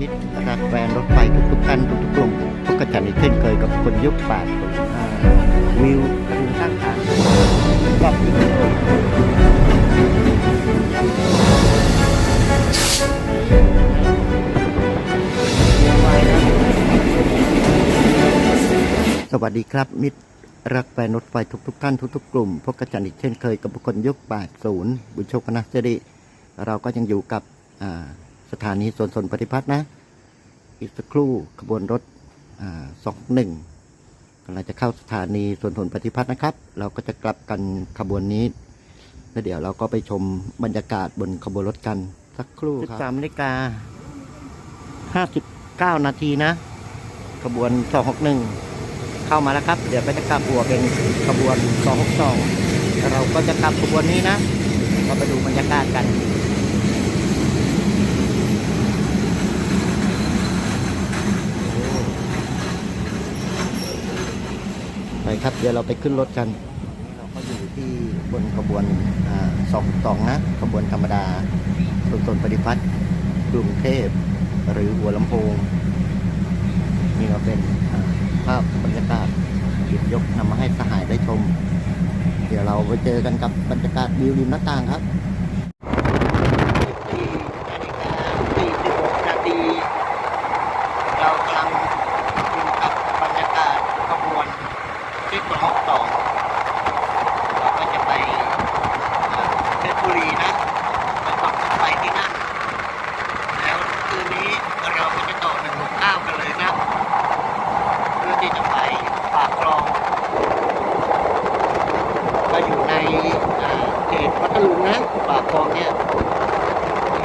มิตรรักแฟนรถไฟทุกๆท่านทุกๆกลุ่มพบกันฉันอีกเช่นเคยกับคนยุคแปดวิวกระดุมข้างทางกับอีกสวัสดีครับมิตรรักแฟนรถไฟทุกๆท่านทุกๆกลุ่มพบกันฉันอีกเช่นเคยกับบุคคลยุค80 บุญโชคพนัสสิริเราก็ยังอยู่กับอ่า สถานีสวนสนปฏิพัฒน์นะ อีกสักครู่ขบวนรถสองหนึ่งกำลังจะเข้าสถานีสวนสนปฏิพัฒน์นะครับ เราก็จะกลับกันขบวนนี้แล้วเดี๋ยวเราก็ไปชมบรรยากาศบนขบวนรถกันสักครู่ครับ13นาฬิกา59นาทีนะ ขบวน261เข้ามาแล้วครับ เดี๋ยวก็จะกลับหัวเป็นขบวน262เราก็จะกลับขบวนนี้นะก็ไปดูบรรยากาศกัน ไปครับ เดี๋ยวเราไปขึ้นรถกันเราก็อยู่ที่บนขบวนสองสองนะขบวนธรรมดาสุนทรปฏิพัฒน์กรุงเทพหรือหัวลำโพงนี่ก็เป็นภาพบรรยากาศหยิบยกนำมาให้สหายได้ชม เดี๋ยวเราไปเจอกันกับบรรยากาศวิวริมหน้าต่างครับนาทีเรากำลังอยู่กับบรรยากาศขบวนที่สองสองเราก็จะไปอ่าเพชรบุรีนะ ไปปักไปที่นั่น แล้วคืนนี้เราก็จะต่อหนึ่งหกเก้ากันเลยนะ เพื่อที่จะไปปากคลอง ก็อยู่ในอ่าเขตพัทลุงนะปากคลองเนี่ย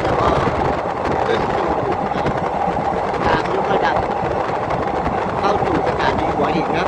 แล้วก็ขึ้นสู่อ่าทางยกระดับ เข้าสู่สถานีหัวหินนะ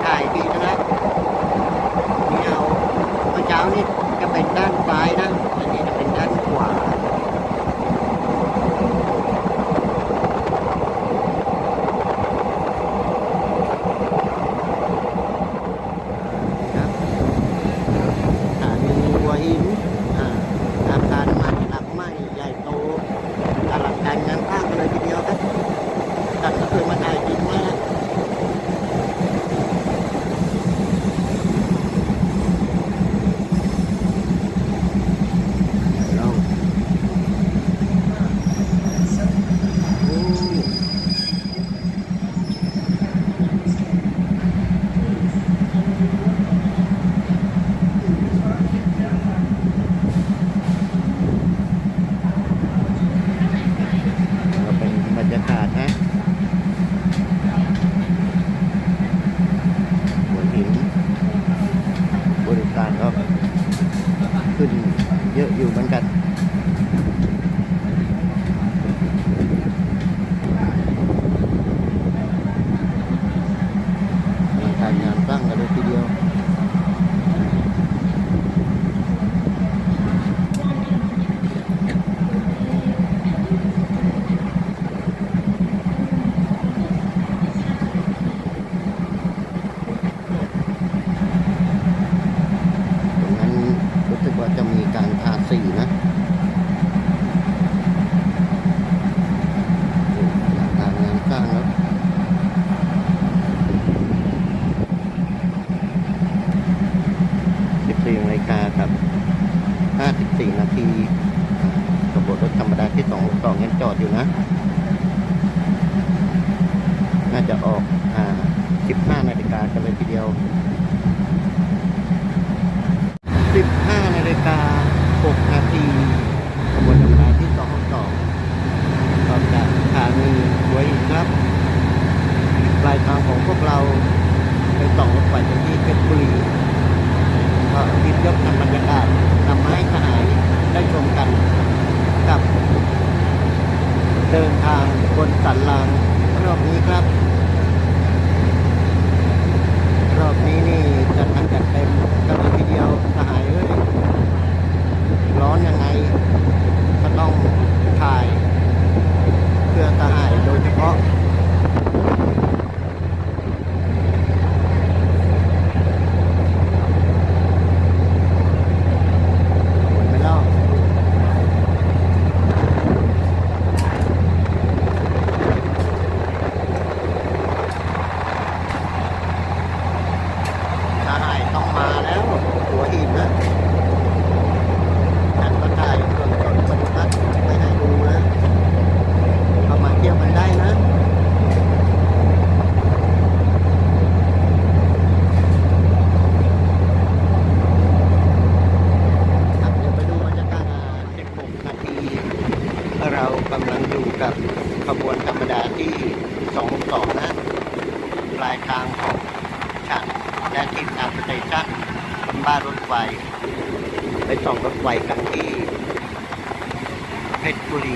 เพชรบุรี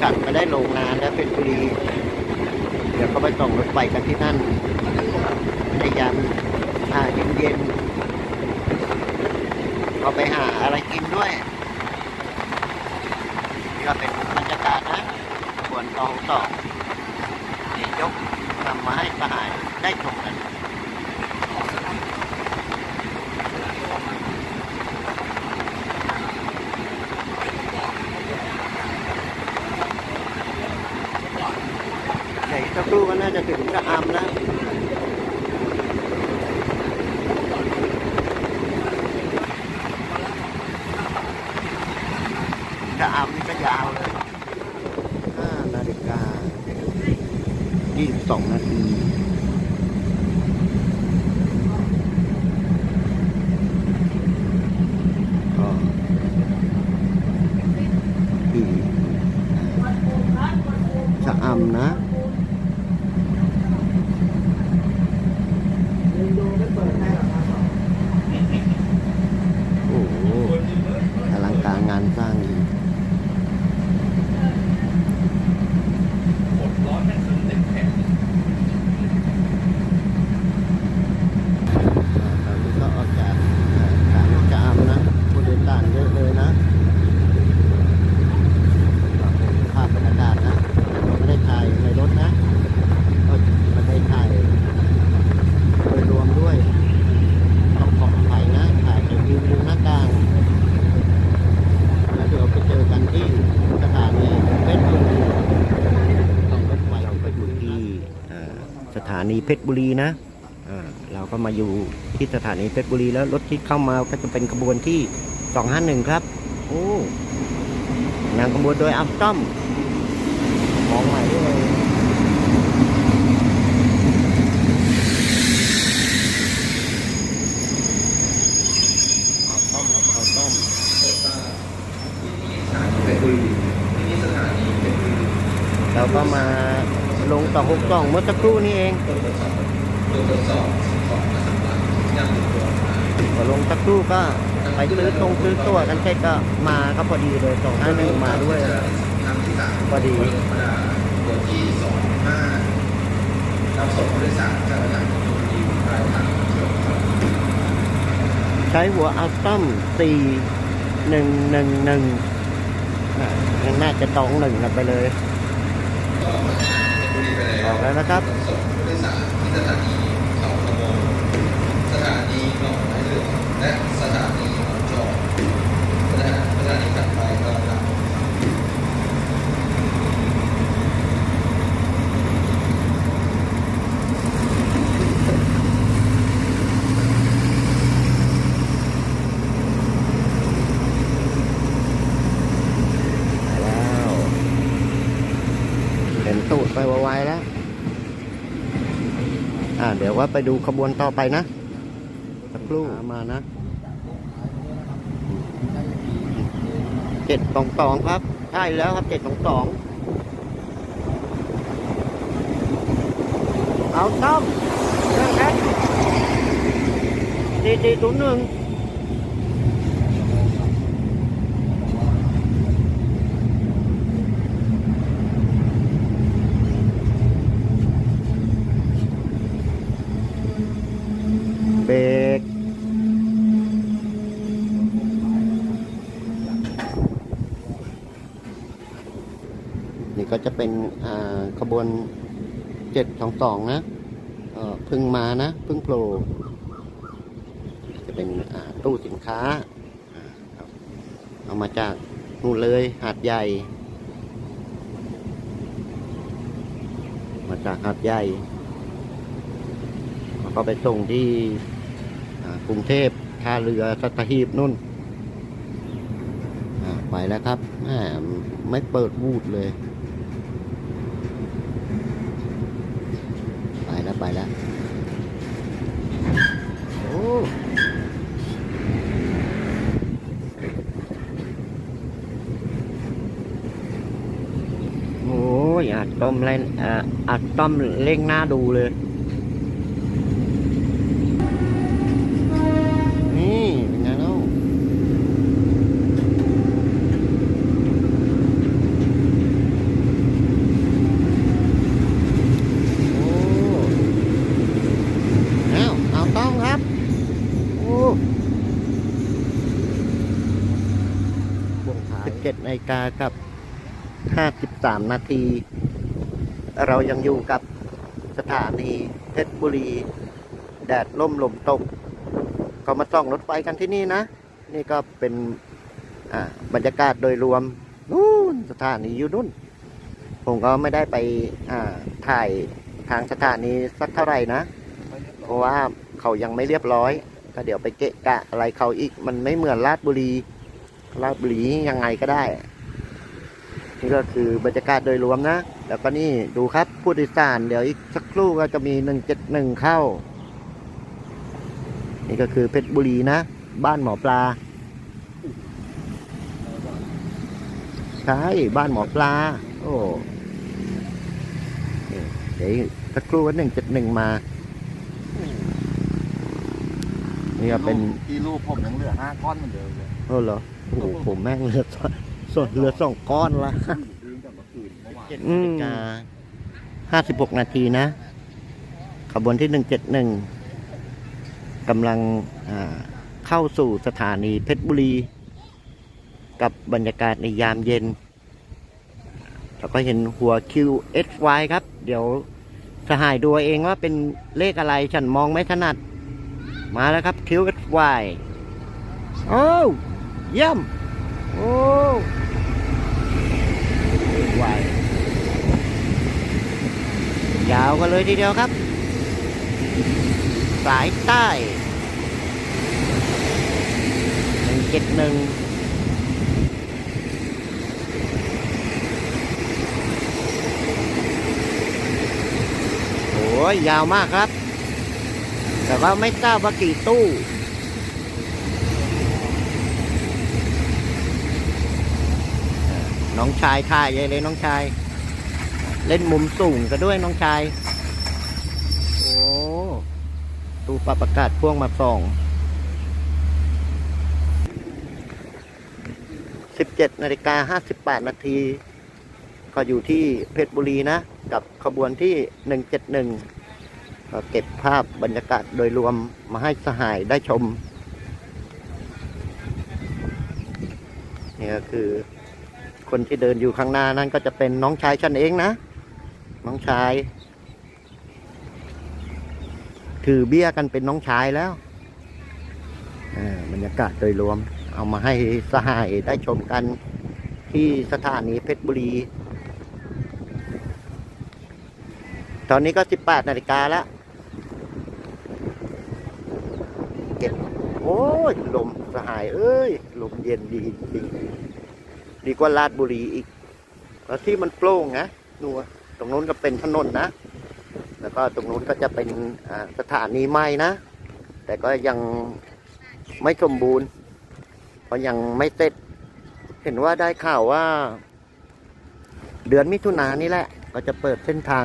ฉันไม่ได้ลงนานแล้วเพชรบุรี เดี๋ยวก็ไปส่องรถไฟกันที่นั่นในยามาเย็นๆก็ไปหาอะไรกินด้วยนี่ก็เป็นบรรยากาศนะขบวนตองสองนี่ยกนำมาให้สหายได้ชมกัน เดี๋ยวอีกสักครู่ก็น่าจะถึงชะอำแล้ว ชะอำนี่ก็ยาวเลย5นาฬิกา22นาทีก็ที่ชะอำนะ โอ้โหอลังการงานสร้างดีตอนนี้ก็ออกจากสถานจามนะผู้โดยสารเยอะเลยนะภาพบรรยากาศนะไม่ได้ถ่ายในรถนะก็ไม่ได้ถ่ายโดยรวมด้วย ต้องขออภัยนะถ่ายจากวิวหน้าต่าง แล้วเดี๋ยวไปเจอกันที่สถานีเพชรบุรีต้องรถไฟเราก็อยู่ที่เอ่อสถานีเพชรบุรีนะอ่าเราก็มาอยู่ ที่สถานีเพชรบุรีแล้วรถที่เข้ามาก็จะเป็นขบวนที่ 251 ครับ โอ้นางขบวนโดยอัพต้อมมองใหม่ด้วยเอาต้มครับเอาต้มเราก็มาลงต่อหกต่องเมื่อสักครู่นี้เอง พอลงสักครู่ก็ไปซื้อตรงซื้อตัวกันเสร็จก็มาก็พอดีเลยสองห้าหนึ่งมาด้วยพอดีตัวที่สองห้ารับส่งผู้โดยสารจากสถานีชลบุรีปลายทางเชียวครับใช้หัวอัลตัมสี่หนึ่งหนึ่งหนึ่งน่าจะตองหนึ่งกันไปเลยก็มาจากเพชรบุรีไปอแล้อวกแล้วนะครับ ส่งผู้โดยสารที่สถานีเขาขโมงสถานีหนองไม้เหลืองและสถานีหนองจอกสถานีสถานีถัดไปก็หลัง แล้วเห็นตูดไปไวๆแล้ว อ่า เดี๋ย วว่าไปดูขบวนต่อไปนะสักครู่มานะเจ็ดสองสองครับใช่แล้วครับเจ็ดสองสองเอาต้อมเรื่องแค่สี่สี่ศูนย์หนึ่ง เบรกนี่ก็จะเป็นอ่าขบวน เจ็ดสองสองนะเออพึ่งมานะพึ่งโผล่จะเป็นตู้สินค้าเอามาจากนู่นเลยหาดใหญ่ มาจากหาดใหญ่แล้วก็ไปส่งที่กรุงเทพท่าเรือสัตหีบนุ่นไปแล้วครับไม่เปิดวูดเลย ไปแล้วโอ้โหอัดต้มเล่นอัดต้มเล่งหน้าดูเลย 17นาฬิกากับ 53 นาที เรายังอยู่กับสถานีเพชรบุรี แดดล่มลมตก ก็มาส่องรถไฟกันที่นี่นะ นี่ก็เป็นบรรยากาศโดยรวมนู่นสถานีอยู่นู่น ผมก็ไม่ได้ไปถ่ายทางสถานีสักเท่าไหร่นะ เพราะว่าเขายังไม่เรียบร้อย ก็เดี๋ยวไปเกะกะอะไรเขาอีกมันไม่เหมือนลาดบุรี ลาดบุรียังไงก็ได้ นี่ก็คือบรรยากาศโดยรวมนะ แล้วก็นี่ดูครับผู้โดยสารเดี๋ยวอีกสักครู่ก็จะมีหนึ่งเจ็ดหนึ่งเข้า นี่ก็คือเพชรบุรีนะ บ้านหมอปลา ใช่บ้านหมอปลา โอ้นี่เดี๋ยวอีกสักครู่ว่าหนึ่งเจ็ดหนึ่งมา นี่ก็เป็น ที่รูปผมยังเหลือห้าก้อนเหมือนเดิมเลยโอ้เหรอ โอ้โหผมแม่งเหลือสองส่วนเหลือสองก้อนละดื้อกับเมื่อคืนเมื่อวานเจ็ดนาฬิกาห้าสิบหกนาทีนะ ขบวนที่หนึ่งเจ็ดหนึ่งกำลังอ่าเข้าสู่สถานีเพชรบุรี กับบรรยากาศในยามเย็นแล้วก็เห็นหัว QSY ครับ เดี๋ยวสหายดูเองว่าเป็นเลขอะไรฉันมองไม่ถนัด มาแล้วครับ QSY โอ้ เยี่ยม โอ้วายยาวกันเลยทีเดียวครับ สายใต้หนึ่งเจ็ดหนึ่งโอ้ยยาวมากครับ แต่ว่าไม่ทราบว่ากี่ตู้ น้องชายถ่ายใหญ่เลยน้องชาย เล่นมุมสูงกันด้วยน้องชาย โอ้ตูปรับอากาศพ่วงมาส่องสิบเจ็ดนาฬิกาห้าสิบแปดนาที ก็อยู่ที่เพชรบุรีนะ กับขบวนที่หนึ่งเจ็ดหนึ่งก็เก็บภาพบรรยากาศโดยรวมมาให้สหายได้ชม นี่ก็คือ คนที่เดินอยู่ข้างหน้านั่นก็จะเป็นน้องชายฉันเองนะ น้องชาย ถือเบี้ยกันเป็นน้องชายแล้วบรรยากาศโดยรวม เอามาให้สหายได้ชมกันที่สถานีเพชรบุรี ตอนนี้ก็ 18 นาฬิกาแล้วเก็บโอ้ย ลมสหาย เอ้ย ลมเย็นดีจริง ดีกว่าลาดบุรีอีก แล้วที่มันโปร่งนะดูอะตรงนู้นก็เป็นถนนนะ แล้วก็ตรงนู้นก็จะเป็นสถานีไม้นะ แต่ก็ยังไม่สมบูรณ์ เพราะยังไม่เสร็จ เห็นว่าได้ข่าวว่า เดือนมิถุนายนนี่แหละ ก็จะเปิดเส้นทาง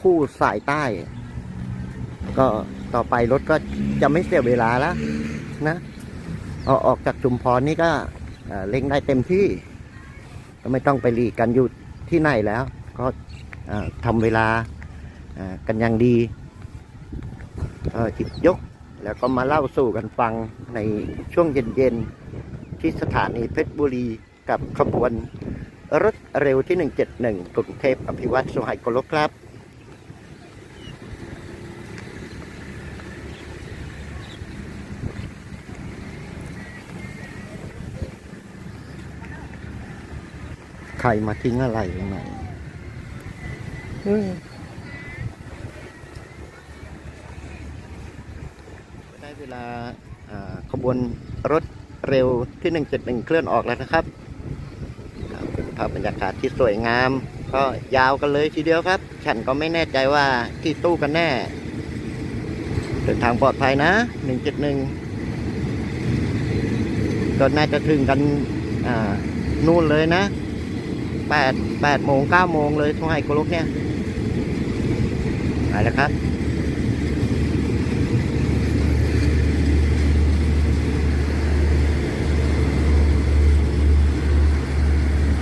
คู่สายใต้ ก็ต่อไปรถก็จะไม่เสียเวลาแล้วนะออกจากจุมพรนี่ก็เร่งได้เต็มที่ ก็ไม่ต้องไปหลีกกันอยู่ที่ไหนแล้ว ก็อ่าทำเวลากันอย่างดีหยิบยกแล้วก็มาเล่าสู่กันฟังในช่วงเย็นๆ ที่สถานีเพชรบุรีกับขบวนรถเร็วที่ 171กรุงเทพอภิวัตสุไหโกลกครับ ใครมาทิ้งอะไรตรงไหนเออได้เวลาอ่าขบวนรถเร็วที่ 171 เคลื่อนออกแล้วนะครับครับเป็นภาพบรรยากาศที่สวยงาม ก็ยาวกันเลยทีเดียวครับ ฉันก็ไม่แน่ใจว่าที่ตู้กันแน่เดินทางปลอดภัยนะ 171ก็น่าจะถึงกันอ่านู่นเลยนะ แปดแปดโมงเก้าโมงเลยทุ่งไฮโกลกเนี่ยไปแล้วครับ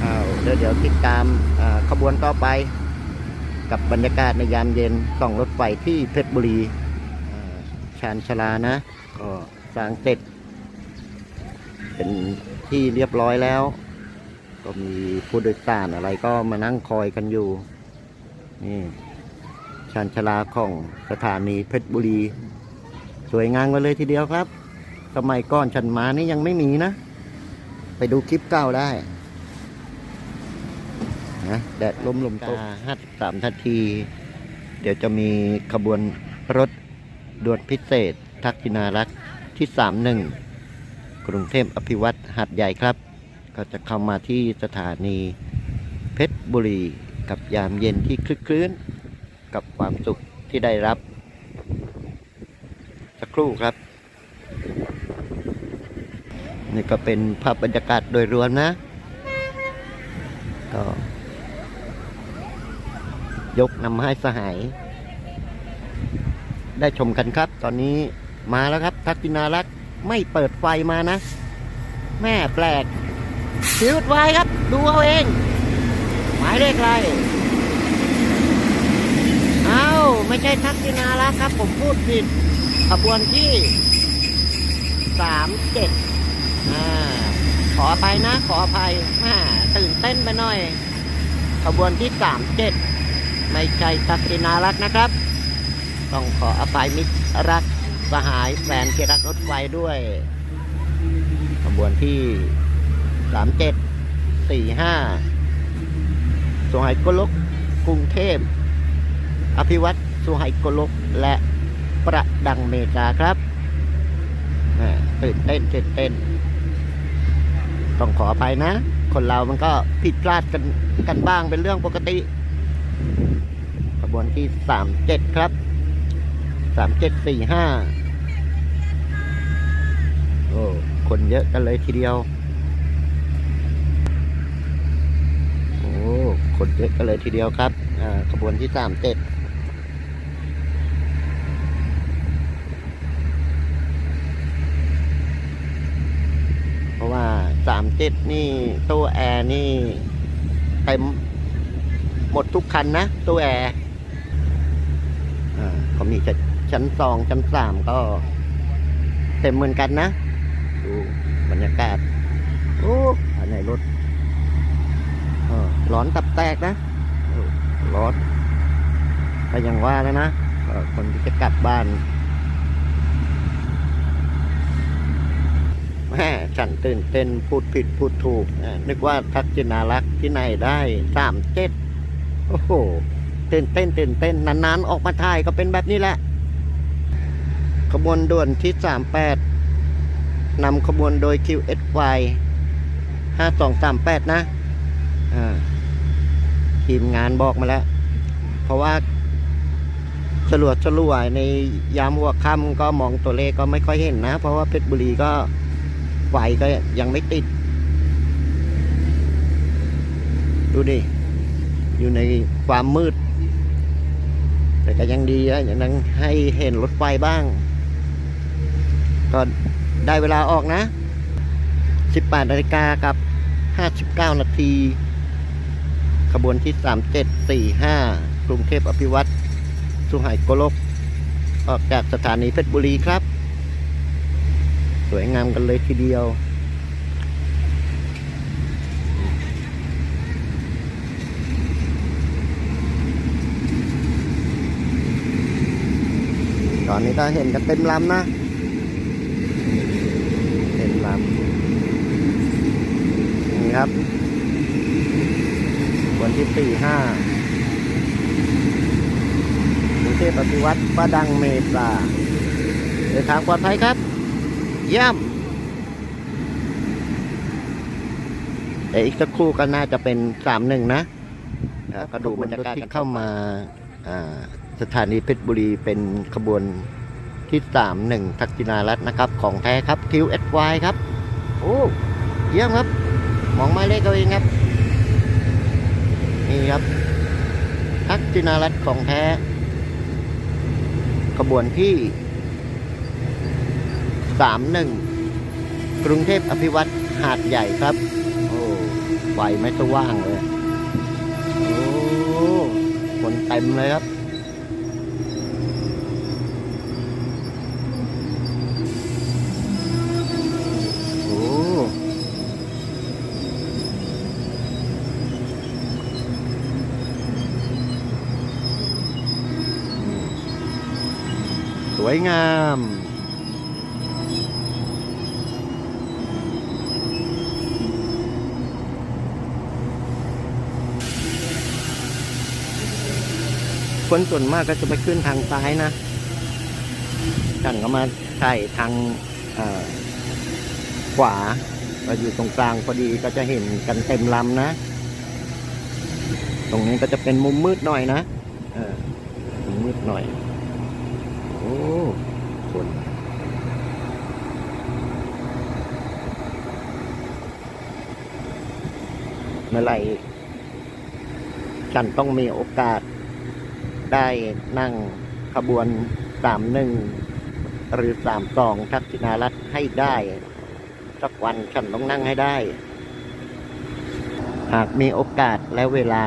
อ้าเดี๋ยวเดี๋ยวติดตามขบวนต่อไปกับบรรยากาศในยามเย็นส่องรถไฟที่เพชรบุรีชานชลานะ ก็สร้างเสร็จ เป็นที่เรียบร้อยแล้ว ก็มีผู้โดยสารอะไรก็มานั่งคอยกันอยู่ นี่ชานชลาของสถานีเพชรบุรี สวยงามกันเลยทีเดียวครับ สมัยก่อนฉันมานี่ยังไม่มีนะ ไปดูคลิปเก่าได้นะแดดลมลมตกห้าสิบสามนาที เดี๋ยวจะมีขบวนรถด่วนพิเศษ ทักษิณารักษ์ที่สามหนึ่งกรุงเทพอภิวัตรหัดใหญ่ครับ ก็จะเข้ามาที่สถานีเพชรบุรีกับยามเย็นที่คลึกคลื้น กับความสุขที่ได้รับ สักครู่ครับ นี่ก็เป็นภาพบรรยากาศโดยรวมนะ ก็ ยกนำให้สหาย ได้ชมกันครับ ตอนนี้มาแล้วครับ ทักษิณารักษ์ไม่เปิดไฟมานะ แม่แปลก ชีวิตไว้ครับ ดูเอาเอง หมายเลขอะไรเอาไม่ใช่ทักษิณารักษ์ครับ ผมพูดผิดขบวนที่สามเจ็ดอ่าขออภัยนะ ขออภัยอ่าตื่นเต้นไปหน่อย ขบวนที่สามเจ็ดไม่ใช่ทักษิณารักนะครับ ต้องขออภัยมิตรรักสหายแฟนที่รักรถไฟด้วย ขบวนที่ สามเจ็ดสี่ห้าสุไหโกลกกรุงเทพ อภิวัตสุไหโกลกและประดังเมกาครับตื่นเต้นตื่นเต้น ต้องขออภัยนะ คนเรามันก็ผิดพลาดกันกันบ้างเป็นเรื่องปกติขบวนที่สามเจ็ดครับสามเจ็ดสี่ห้าโอ้คนเยอะกันเลยทีเดียว โอ้ คนเยอะกันเลยทีเดียวครับขบวนที่สามเจ็ดเพราะว่าสามเจ็ดนี่ตู้แอร์นี่เต็มหมดทุกคันนะตู้แอร์เขามีชั้นชั้นสองชั้นสามก็เต็มเหมือนกันนะ ดูบรรยากาศ โอ้ภายในรถ เออนตับแตกนะเออร้อนก็ยังว่าแล้วนะคนที่จะกลับบ้านแม่ฉันตื่นเต้นพูดผิดพูดถูก นึกว่าทักษิณารักษ์ที่ไหนได้สามเจ็ดโอ้โหตื่นเต้นตื่นเต้นนานๆ ออกมาถ่ายก็เป็นแบบนี้แหละ ขบวนด่วนที่ 38นำขบวนโดย QSY 5238 นะอ่า ทีมงานบอกมาแล้ว เพราะว่าสลวดสลวยในยามหัวค่ำก็มองตัวเลขก็ไม่ค่อยเห็นนะ เพราะว่าเพชรบุรีก็ไฟก็ยังไม่ติด ดูดิ อยู่ในความมืด แต่ก็ยังดีนะย่างให้เห็นรถไฟบ้าง ก็ได้เวลาออกนะ 18นาฬิกากับ 59 นาที บวนที่ 3745 กรุงเทพอภิวัตรสุไหโกลก ออกจากสถานีเพชรบุรีครับ สวยงามกันเลยทีเดียว ตอนนี้ก็เห็นกันเต็มลำนะ เต็มลำนี่ครับ วันที่สี่ห้ากรุงเทพอภิวัตรประดังเมษาเดินทางปลอดภัยครับ เย่ำแต่อีกสักครู่ก็น่าจะเป็นสามหนึ่งนะอ่าก็ดูบรรยากาศที่เข้ามาอ่าสถานีเพชรบุรีเป็นขบวนที่สามหนึ่งทักษิณารัตน์นะครับ ของแท้ครับ QSY ครับ โอ้ เยี่ยมครับ มองหมายเลขเอาเองครับ นี่ครับทักจินารัตของแท้ขบวนที่สามหนึ่งกรุงเทพอภิวัตรหาดใหญ่ครับ โอ้ไฟไม่สว่างเลย โอ้ คนเต็มเลยครับ วยงาม คนส่วนมากก็จะไปขึ้นทางซ้ายนะกันก็มาใช่ทางขวาก็อยู่ตรงกลางพอดีก็จะเห็นกันเต็มลำนะ ตรงนี้ก็จะเป็นมุมมืดหน่อยนะเออมุมมืดหน่อย คนเมื่อไหร่ฉันต้องมีโอกาส ได้นั่งขบวนสามหนึ่งหรือสามสองทักษิณารัฐให้ได้ สักวันฉันต้องนั่งให้ได้ หากมีโอกาสและเวลา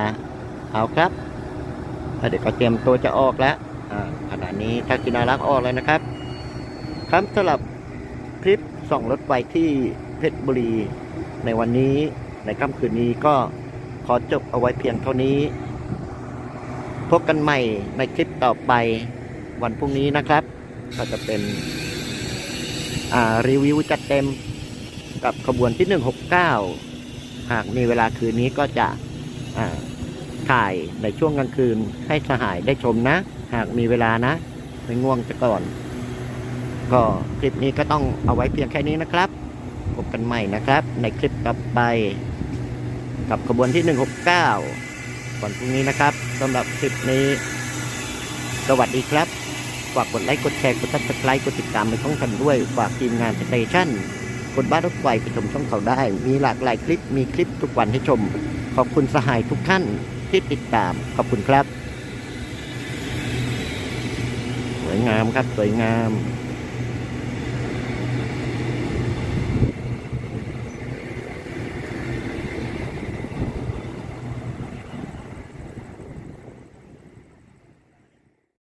เอาครับเดี๋ยวก็เตรียมตัวจะออกแล้ว ขณะนี้ทักษิณารักออกแล้วนะครับครับสำหรับคลิปส่องรถไฟที่เพชรบุรี ในวันนี้ในค่ำคืนนี้ก็ขอจบเอาไว้เพียงเท่านี้ พบกันใหม่ในคลิปต่อไปวันพรุ่งนี้นะครับ ก็จะเป็นรีวิวจัดเต็มกับขบวนที่ 169 หากมีเวลาคืนนี้ก็จะถ่ายในช่วงกลางคืนให้สหายได้ชมนะ หากมีเวลานะ ไม่ง่วงจะก่อน ก็คลิปนี้ก็ต้องเอาไว้เพียงแค่นี้นะครับ พบกันใหม่นะครับ ในคลิปต่อไป กับขบวนที่ 169วันพรุ่งนี้นะครับสำหรับคลิปนี้ สวัสดีครับ ฝากกดไลค์กดแชร์กดซับสไครต์กดติดตามในช่องกันด้วย ฝากทีมงานสเตชันคนบ้านรถไฟไปชมช่องเขาได้ มีหลากหลายคลิปมีคลิปทุกวันให้ชม ขอบคุณสหายทุกท่านที่ติดตามขอบคุณครับ สวยงา